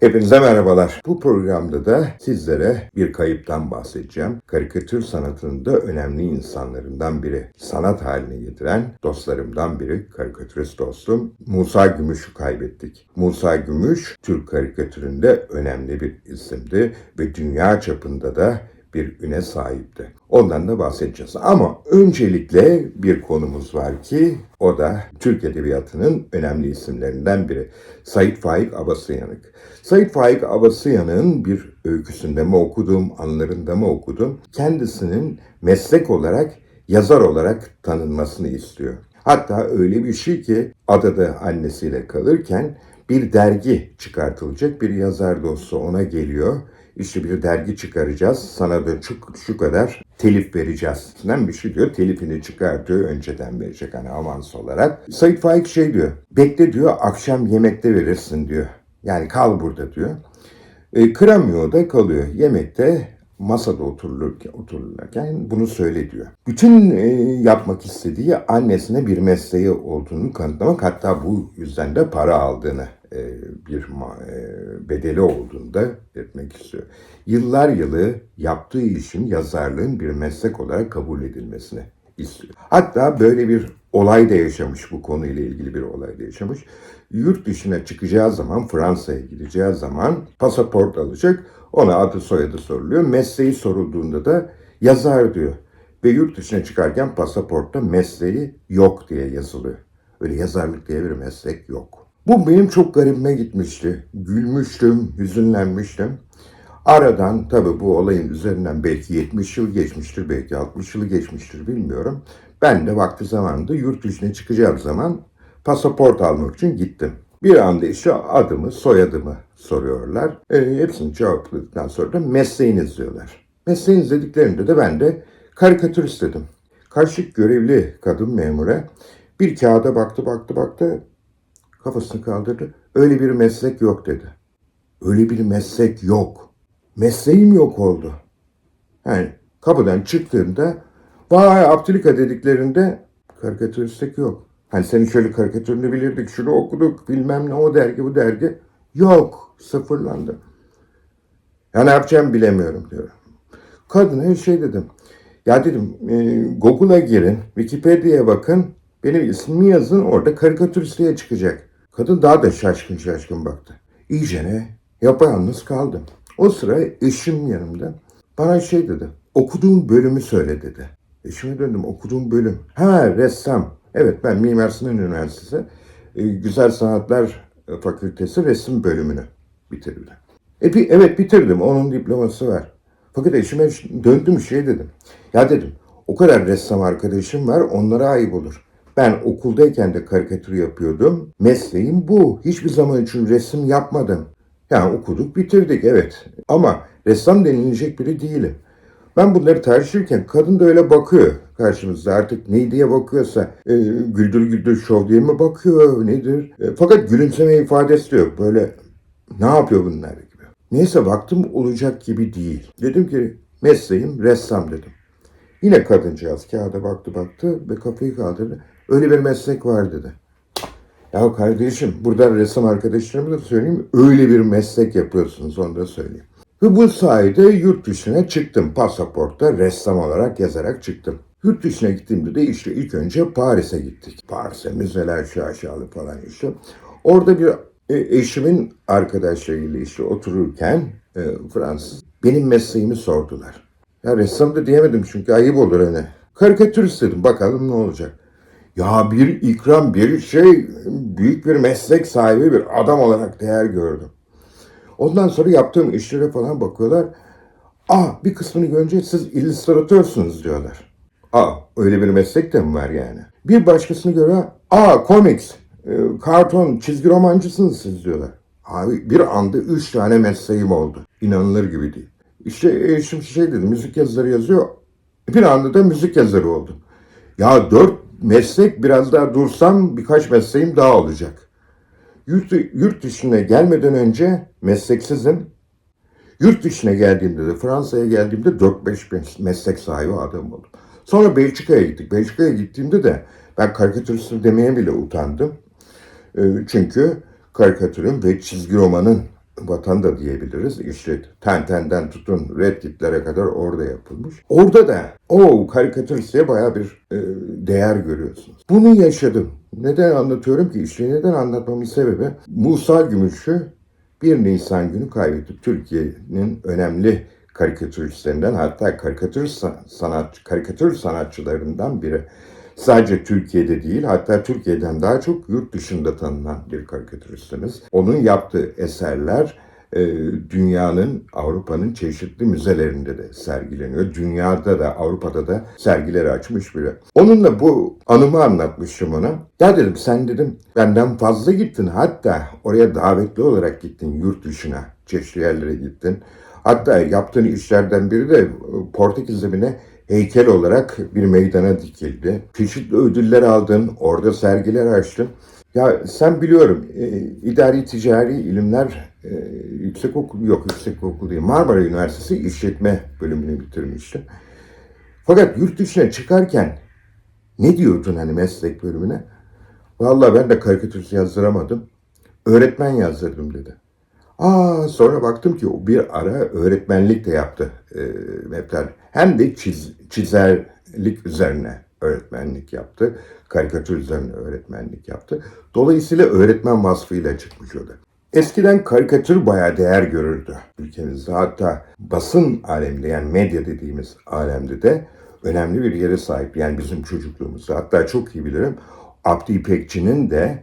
Hepinize merhabalar. Bu programda da sizlere bir kayıptan bahsedeceğim. Karikatür sanatının da önemli insanlarından biri. Sanat haline getiren dostlarımdan biri, karikatürist dostum Musa Gümüş'ü kaybettik. Musa Gümüş, Türk karikatüründe önemli bir isimdi ve dünya çapında da bir üne sahipti. Ondan da bahsedeceğiz. Ama öncelikle bir konumuz var ki o da Türk Edebiyatı'nın önemli isimlerinden biri. Sait Faik Abasıyanık. Sait Faik Abasıyanık'ın bir öyküsünde mi okudum, anlarında mı okudum, kendisinin meslek olarak yazar olarak tanınmasını istiyor. Hatta öyle bir şey ki adada annesiyle kalırken bir dergi çıkartılacak bir yazar dostu ona geliyor işte bir dergi çıkaracağız. Sana da şu, şu kadar telif vereceğiz. Sizden bir şey diyor. Telifini çıkartıyor. Önceden verecek hani avans olarak. Said Faik şey diyor. Bekle diyor. Akşam yemekte verirsin diyor. Yani kal burada diyor. E, kıramıyor da kalıyor. Yemekte masada oturulurken, oturulurken bunu söyle diyor. Bütün e, yapmak istediği annesine bir mesleği olduğunu kanıtlamak hatta bu yüzden de para aldığını bir ma- e, bedeli olduğunu da etmek istiyor. Yıllar yılı yaptığı işin yazarlığın bir meslek olarak kabul edilmesini istiyor. Hatta böyle bir olay da yaşamış bu konuyla ilgili bir olay da yaşamış. Yurt dışına çıkacağı zaman Fransa'ya gideceği zaman pasaport alacak. Ona adı soyadı soruluyor. Mesleği sorulduğunda da yazar diyor. Ve yurt dışına çıkarken pasaportta mesleği yok diye yazılıyor. Öyle yazarlık diye bir meslek yok. Bu benim çok garibime gitmişti. Gülmüştüm, hüzünlenmiştim. Aradan tabii bu olayın üzerinden belki 70 yıl geçmiştir, belki 60 yıl geçmiştir bilmiyorum. Ben de vakti zamanında yurt dışına çıkacağım zaman pasaport almak için gittim. Bir anda işte adımı, soyadımı soruyorlar. E, hepsini cevapladıktan sonra da mesleğiniz diyorlar. Mesleğiniz dediklerinde de ben de karikatürist dedim. Karşılık görevli kadın memure bir kağıda baktı, baktı, baktı. Kafasını kaldırdı. Öyle bir meslek yok dedi. Öyle bir meslek yok. Mesleğim yok oldu. Yani kapıdan çıktığında vay Abdülika dediklerinde karikatüristlik yok. Hani senin şöyle karikatürünü bilirdik, şunu okuduk, bilmem ne o dergi bu dergi. Yok, sıfırlandı. Ya ne yapacağımı bilemiyorum diyor. Kadına her şey dedim. Ya dedim e, Google'a girin, Wikipedia'ya bakın, benim ismimi yazın orada karikatüristliğe çıkacak. Kadın daha da şaşkın şaşkın baktı. İyice ne? Yapayalnız kaldım. O sıra eşim yanımda. Bana şey dedi. Okuduğum bölümü söyle dedi. Eşime döndüm. Okuduğum bölüm. Ha ressam. Evet ben Mimar Sinan Üniversitesi e, Güzel Sanatlar Fakültesi resim bölümünü bitirdim. E, evet bitirdim. Onun diploması var. Fakat eşime döndüm şey dedim. Ya dedim o kadar ressam arkadaşım var onlara ayıp olur. Ben okuldayken de karikatür yapıyordum. Mesleğim bu. Hiçbir zaman için resim yapmadım. Yani okuduk bitirdik evet. Ama ressam denilecek biri değilim. Ben bunları tartışırken kadın da öyle bakıyor karşımızda artık ne diye bakıyorsa e, güldür güldür şov diye mi bakıyor nedir? E, fakat gülümseme ifadesi de yok böyle ne yapıyor bunlar gibi. Neyse baktım olacak gibi değil. Dedim ki mesleğim ressam dedim. Yine kadıncağız kağıda baktı baktı ve kafayı kaldırdı. Öyle bir meslek var dedi. Ya kardeşim burada resim arkadaşlarıma da söyleyeyim öyle bir meslek yapıyorsunuz onu da söyleyeyim. Ve bu sayede yurt dışına çıktım. Pasaportta ressam olarak yazarak çıktım. Yurt dışına gittiğimde de işte ilk önce Paris'e gittik. Paris'e müzeler şaşalı falan işte. Orada bir e, eşimin arkadaşlarıyla işte otururken e, Fransız benim mesleğimi sordular. Ya ressam da diyemedim çünkü ayıp olur hani. Karikatürist dedim bakalım ne olacak. Ya bir ikram bir şey büyük bir meslek sahibi bir adam olarak değer gördüm. Ondan sonra yaptığım işlere falan bakıyorlar. Aa bir kısmını görünce siz illüstratörsünüz diyorlar. Aa öyle bir meslek de mi var yani? Bir başkasını göre aa comics, e, karton, çizgi romancısınız siz diyorlar. Abi bir anda üç tane mesleğim oldu. İnanılır gibi değil. İşte eşim şey dedi müzik yazarı yazıyor. Bir anda da müzik yazarı oldum. Ya dört meslek biraz daha dursam birkaç mesleğim daha olacak. Yurt, yurt dışına gelmeden önce mesleksizim. Yurt dışına geldiğimde de Fransa'ya geldiğimde 4-5 meslek sahibi adam oldum. Sonra Belçika'ya gittik. Belçika'ya gittiğimde de ben karikatüristim demeye bile utandım. E, çünkü karikatürün ve çizgi romanın vatan da diyebiliriz. İşte Tenten'den tutun Red Kit'lere kadar orada yapılmış. Orada da o karikatüristliğe bayağı bir e, değer görüyorsunuz. Bunu yaşadım. Neden anlatıyorum ki? İşte neden anlatmamın sebebi Musa Gümüş'ü 1 Nisan günü kaybettik. Türkiye'nin önemli karikatüristlerinden hatta karikatür sa- sanat karikatür sanatçılarından biri. Sadece Türkiye'de değil hatta Türkiye'den daha çok yurt dışında tanınan bir karikatüristimiz. Onun yaptığı eserler e, dünyanın, Avrupa'nın çeşitli müzelerinde de sergileniyor. Dünyada da, Avrupa'da da sergileri açmış biri. Onunla bu anımı anlatmışım ona. Ya dedim sen dedim benden fazla gittin. Hatta oraya davetli olarak gittin yurt dışına. Çeşitli yerlere gittin. Hatta yaptığın işlerden biri de e, Portekiz zemine heykel olarak bir meydana dikildi. Çeşitli ödüller aldın, orada sergiler açtın. Ya sen biliyorum e, idari ticari ilimler e, yüksek okul yok yüksek okul değil Marmara Üniversitesi işletme bölümünü bitirmiştim. Fakat yurt dışına çıkarken ne diyordun hani meslek bölümüne? Vallahi ben de karikatür yazdıramadım. Öğretmen yazdırdım dedi. Aa sonra baktım ki bir ara öğretmenlik de yaptı e, Mepter. Hem de çiz, çizerlik üzerine öğretmenlik yaptı. Karikatür üzerine öğretmenlik yaptı. Dolayısıyla öğretmen vasfıyla çıkmış o da. Eskiden karikatür bayağı değer görürdü ülkemizde. Hatta basın aleminde yani medya dediğimiz alemde de önemli bir yere sahip. Yani bizim çocukluğumuzda. Hatta çok iyi bilirim Abdi İpekçi'nin de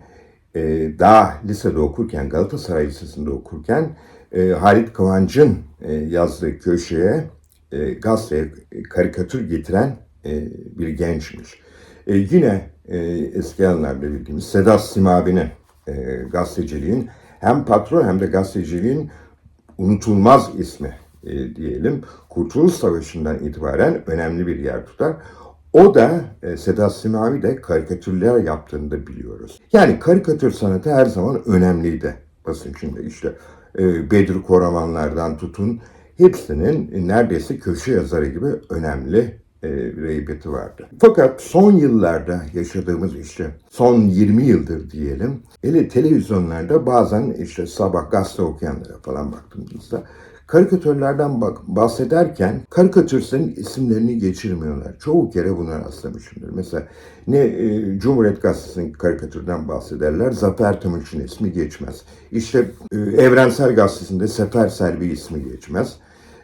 e, daha lisede okurken, Galatasaray Lisesi'nde okurken e, Halit Kıvanç'ın e, yazdığı köşeye e, gazeteye karikatür getiren e, bir gençmiş. E, yine e, eski yıllarda bildiğimiz Sedat Simabi'nin e, gazeteciliğin hem patron hem de gazeteciliğin unutulmaz ismi e, diyelim. Kurtuluş Savaşı'ndan itibaren önemli bir yer tutar. O da e, Sedat Simavi de karikatürler yaptığını biliyoruz. Yani karikatür sanatı her zaman önemliydi basın içinde. İşte e, Bedri Koramanlardan tutun hepsinin neredeyse köşe yazarı gibi önemli e, bir heybeti vardı. Fakat son yıllarda yaşadığımız işte son 20 yıldır diyelim hele televizyonlarda bazen işte sabah gazete okuyanlara falan baktığımızda karikatörlerden bak bahsederken karikatüristlerin isimlerini geçirmiyorlar. Çoğu kere buna rastlamışımdır. Mesela ne e, Cumhuriyet Gazetesi'nin karikatürden bahsederler. Zafer Tımıç'ın ismi geçmez. İşte e, Evrensel Gazetesi'nde Sefer Selvi ismi geçmez.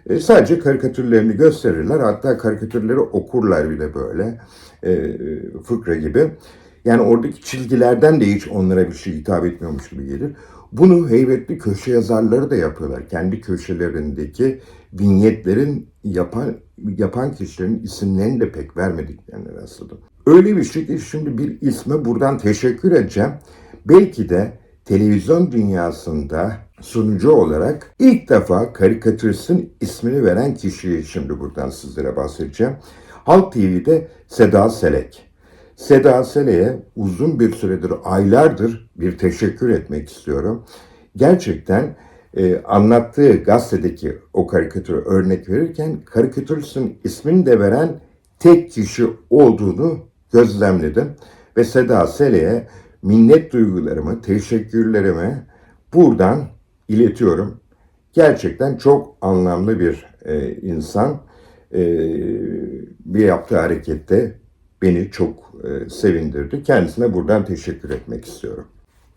E, sadece karikatürlerini gösterirler. Hatta karikatürleri okurlar bile böyle. E, fıkra gibi. Yani oradaki çizgilerden de hiç onlara bir şey hitap etmiyormuş gibi gelir. Bunu heybetli köşe yazarları da yapıyorlar. Kendi köşelerindeki vinyetlerin yapan yapan kişilerin isimlerini de pek vermediklerini rastladım. Öyle bir şey ki şimdi bir isme buradan teşekkür edeceğim. Belki de televizyon dünyasında sunucu olarak ilk defa karikatüristin ismini veren kişiyi şimdi buradan sizlere bahsedeceğim. Halk TV'de Seda Selek. Seda Selek'e uzun bir süredir, aylardır bir teşekkür etmek istiyorum. Gerçekten e, anlattığı gazetedeki o karikatürü örnek verirken karikatüristin ismini de veren tek kişi olduğunu gözlemledim. Ve Seda Selek'e minnet duygularımı, teşekkürlerimi buradan iletiyorum. Gerçekten çok anlamlı bir e, insan. E, bir yaptığı harekette beni çok e, sevindirdi. Kendisine buradan teşekkür etmek istiyorum.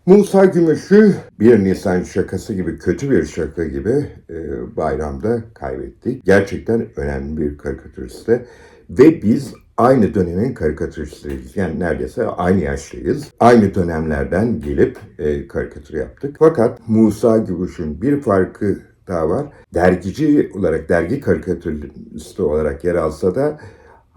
Musa Gümüş'ü 1 Nisan şakası gibi, kötü bir şaka gibi e, bayramda kaybettik. Gerçekten önemli bir karikatüristti. Ve biz aynı dönemin karikatüristleriyiz. Yani neredeyse aynı yaşlıyız. Aynı dönemlerden gelip e, karikatür yaptık. Fakat Musa Gümüş'ün bir farkı daha var. Dergici olarak, dergi karikatüristi olarak yer alsa da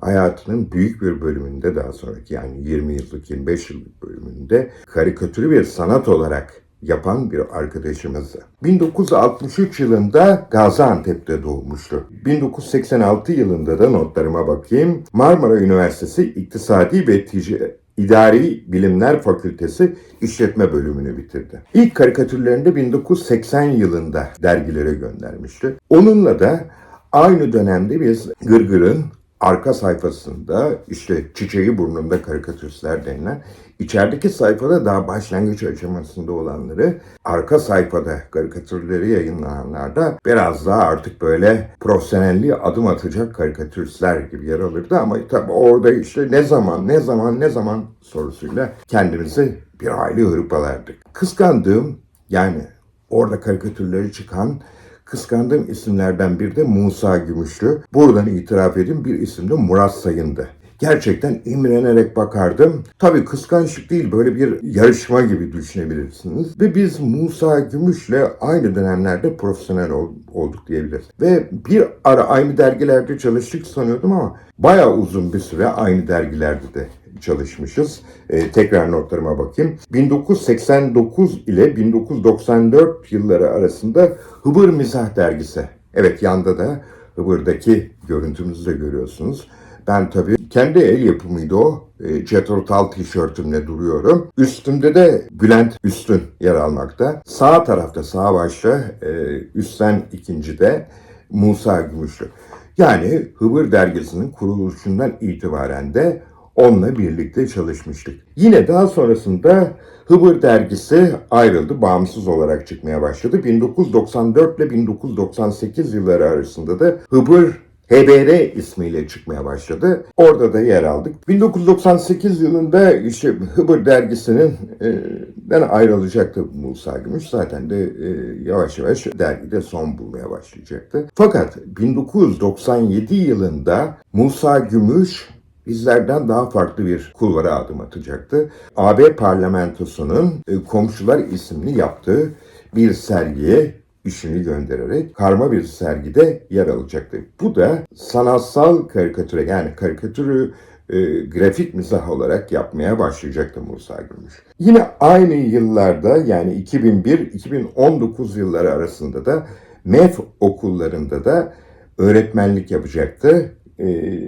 hayatının büyük bir bölümünde daha sonraki yani 20 yıllık 25 yıllık bölümünde karikatürü bir sanat olarak yapan bir arkadaşımızdı. 1963 yılında Gaziantep'te doğmuştu. 1986 yılında da notlarıma bakayım. Marmara Üniversitesi İktisadi ve Ticari İdari Bilimler Fakültesi İşletme bölümünü bitirdi. İlk karikatürlerini de 1980 yılında dergilere göndermişti. Onunla da aynı dönemde biz Gırgır'ın arka sayfasında işte çiçeği burnunda karikatüristler denilen içerideki sayfada daha başlangıç aşamasında olanları, arka sayfada karikatürleri yayınlananlarda biraz daha artık böyle profesyonelliğe adım atacak karikatüristler gibi yer alırdı ama tabii orada işte ne zaman, ne zaman, ne zaman sorusuyla kendimizi bir aile hırpalardık. Kıskandığım yani orada karikatürleri çıkan kıskandığım isimlerden biri de Musa Gümüşlü. Buradan itiraf edeyim bir isim de Murat Sayın'dı. Gerçekten imrenerek bakardım. Tabii kıskançlık değil böyle bir yarışma gibi düşünebilirsiniz. Ve biz Musa Gümüş'le aynı dönemlerde profesyonel ol- olduk diyebiliriz. Ve bir ara aynı dergilerde çalıştık sanıyordum ama bayağı uzun bir süre aynı dergilerde de çalışmışız. Ee, tekrar notlarıma bakayım. 1989 ile 1994 yılları arasında Hıbır Mizah Dergisi. Evet yanda da Hıbır'daki görüntümüzü de görüyorsunuz. Ben tabii kendi el yapımıydı o. E, Cetrotal tişörtümle duruyorum. Üstümde de Bülent Üstün yer almakta. Sağ tarafta sağ başta e, üstten ikincide Musa Gümüşlü. Yani Hıbır dergisinin kuruluşundan itibaren de onunla birlikte çalışmıştık. Yine daha sonrasında Hıbır dergisi ayrıldı, bağımsız olarak çıkmaya başladı. 1994 ile 1998 yılları arasında da Hıbır HBR ismiyle çıkmaya başladı. Orada da yer aldık. 1998 yılında işte Hıbır dergisinin e, den ayrılacaktı Musa Gümüş. Zaten de e, yavaş yavaş dergide son bulmaya başlayacaktı. Fakat 1997 yılında Musa Gümüş bizlerden daha farklı bir kulvara adım atacaktı. AB parlamentosunun e, Komşular isimli yaptığı bir sergiye işini göndererek karma bir sergide yer alacaktı. Bu da sanatsal karikatüre yani karikatürü e, grafik mizah olarak yapmaya başlayacaktı Musa Gümüş. Yine aynı yıllarda yani 2001-2019 yılları arasında da MEF okullarında da öğretmenlik yapacaktı. E,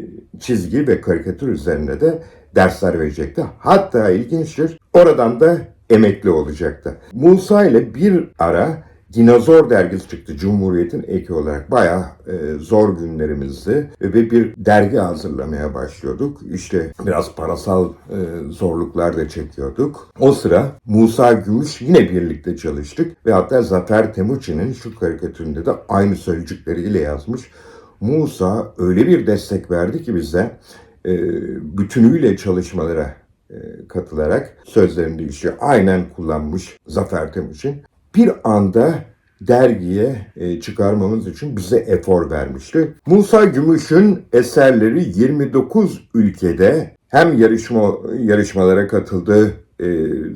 çizgi ve karikatür üzerine de dersler verecekti. Hatta ilginçtir oradan da emekli olacaktı. Musa ile bir ara Dinozor dergisi çıktı Cumhuriyet'in eki olarak. Bayağı e, zor günlerimizdi ve bir dergi hazırlamaya başlıyorduk. İşte biraz parasal e, zorluklar da çekiyorduk. O sıra Musa Gümüş yine birlikte çalıştık ve hatta Zafer Temuçin'in şu karikatüründe de aynı sözcükleriyle yazmış. Musa öyle bir destek verdi ki bize e, bütünüyle çalışmalara e, katılarak sözlerinde işte aynen kullanmış Zafer Temuçin bir anda dergiye e, çıkarmamız için bize efor vermişti. Musa Gümüş'ün eserleri 29 ülkede hem yarışma yarışmalara katıldı,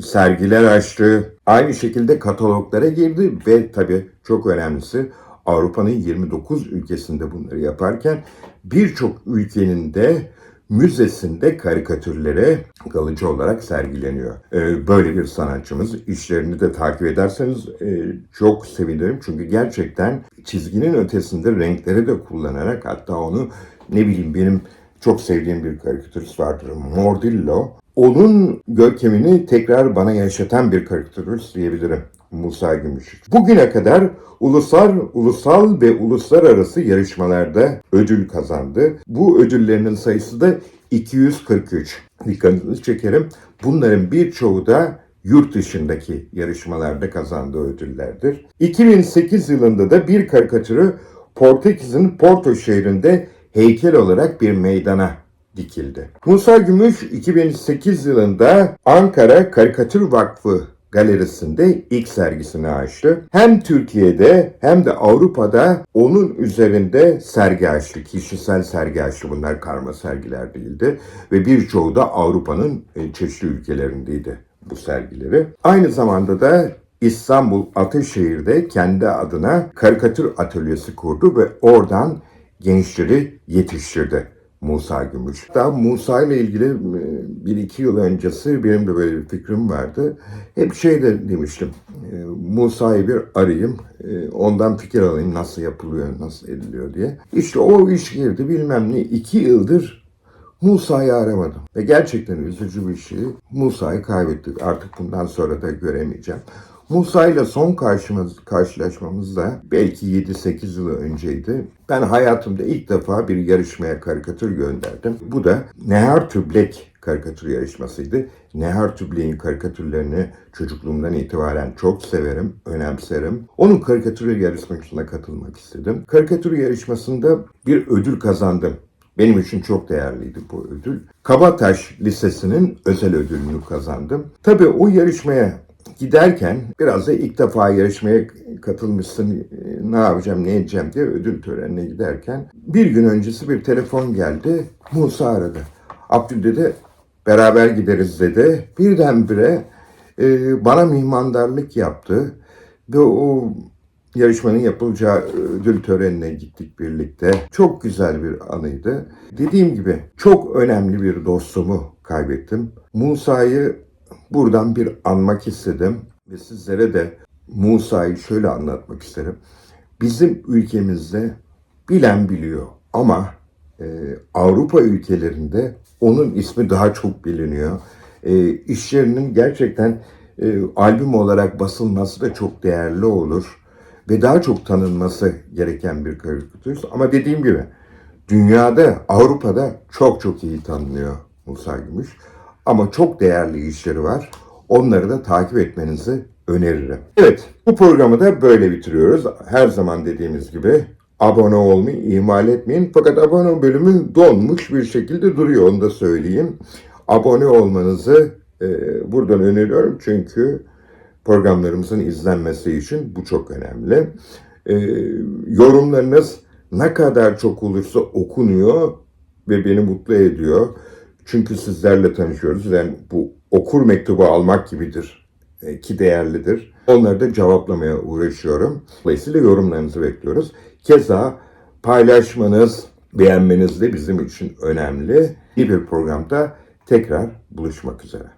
sergiler açtı, aynı şekilde kataloglara girdi ve tabii çok önemlisi Avrupa'nın 29 ülkesinde bunları yaparken birçok ülkenin de müzesinde karikatürlere kalıcı olarak sergileniyor. Ee, böyle bir sanatçımız. işlerini de takip ederseniz e, çok sevinirim. Çünkü gerçekten çizginin ötesinde renkleri de kullanarak hatta onu ne bileyim benim çok sevdiğim bir karikatürist vardır. Mordillo. Onun görkemini tekrar bana yaşatan bir karikatürist diyebilirim. Musa Gümüş. Bugüne kadar ulusal, ulusal ve uluslararası yarışmalarda ödül kazandı. Bu ödüllerinin sayısı da 243. Dikkatinizi çekerim. Bunların birçoğu da yurt dışındaki yarışmalarda kazandığı ödüllerdir. 2008 yılında da bir karikatürü Portekiz'in Porto şehrinde heykel olarak bir meydana dikildi. Musa Gümüş 2008 yılında Ankara Karikatür Vakfı galerisinde ilk sergisini açtı. Hem Türkiye'de hem de Avrupa'da onun üzerinde sergi açtı. Kişisel sergi açtı. Bunlar karma sergiler değildi. Ve birçoğu da Avrupa'nın e, çeşitli ülkelerindeydi bu sergileri. Aynı zamanda da İstanbul Ataşehir'de kendi adına karikatür atölyesi kurdu ve oradan gençleri yetiştirdi. Musa Gümüş. Daha Musa ile ilgili e, bir iki yıl öncesi benim de böyle bir fikrim vardı. Hep şey de demiştim. e, Musa'yı bir arayayım, e, ondan fikir alayım nasıl yapılıyor, nasıl ediliyor diye. İşte o iş girdi bilmem ne. iki yıldır Musa'yı aramadım. Ve gerçekten üzücü bir şey. Musa'yı kaybettik. Artık bundan sonra da göremeyeceğim. Musa ile son karşımız, karşılaşmamız da belki 7-8 yıl önceydi. Ben hayatımda ilk defa bir yarışmaya karikatür gönderdim. Bu da Nehar Tüblek karikatür yarışmasıydı. Nehar Tübley'in karikatürlerini çocukluğumdan itibaren çok severim, önemserim. Onun karikatür yarışmasına katılmak istedim. Karikatür yarışmasında bir ödül kazandım. Benim için çok değerliydi bu ödül. Kabataş Lisesi'nin özel ödülünü kazandım. Tabii o yarışmaya giderken biraz da ilk defa yarışmaya katılmışsın ne yapacağım ne edeceğim diye ödül törenine giderken bir gün öncesi bir telefon geldi Musa aradı. Abdül dedi beraber gideriz dedi. Birdenbire e, bana mihmandarlık yaptı ve o yarışmanın yapılacağı ödül törenine gittik birlikte. Çok güzel bir anıydı. Dediğim gibi çok önemli bir dostumu kaybettim. Musa'yı buradan bir anmak istedim ve sizlere de Musa'yı şöyle anlatmak isterim. Bizim ülkemizde bilen biliyor ama e, Avrupa ülkelerinde onun ismi daha çok biliniyor. E, işlerinin gerçekten e, albüm olarak basılması da çok değerli olur ve daha çok tanınması gereken bir karikatürist. Ama dediğim gibi dünyada, Avrupa'da çok çok iyi tanınıyor Musa Gümüş. Ama çok değerli işleri var. Onları da takip etmenizi öneririm. Evet, bu programı da böyle bitiriyoruz. Her zaman dediğimiz gibi abone olmayı ihmal etmeyin. Fakat abone bölümü donmuş bir şekilde duruyor, onu da söyleyeyim. Abone olmanızı e, buradan öneriyorum çünkü programlarımızın izlenmesi için bu çok önemli. E, yorumlarınız ne kadar çok olursa okunuyor ve beni mutlu ediyor. Çünkü sizlerle tanışıyoruz. Yani bu okur mektubu almak gibidir e, ki değerlidir. Onları da cevaplamaya uğraşıyorum. Dolayısıyla yorumlarınızı bekliyoruz. Keza paylaşmanız, beğenmeniz de bizim için önemli. İyi bir programda tekrar buluşmak üzere.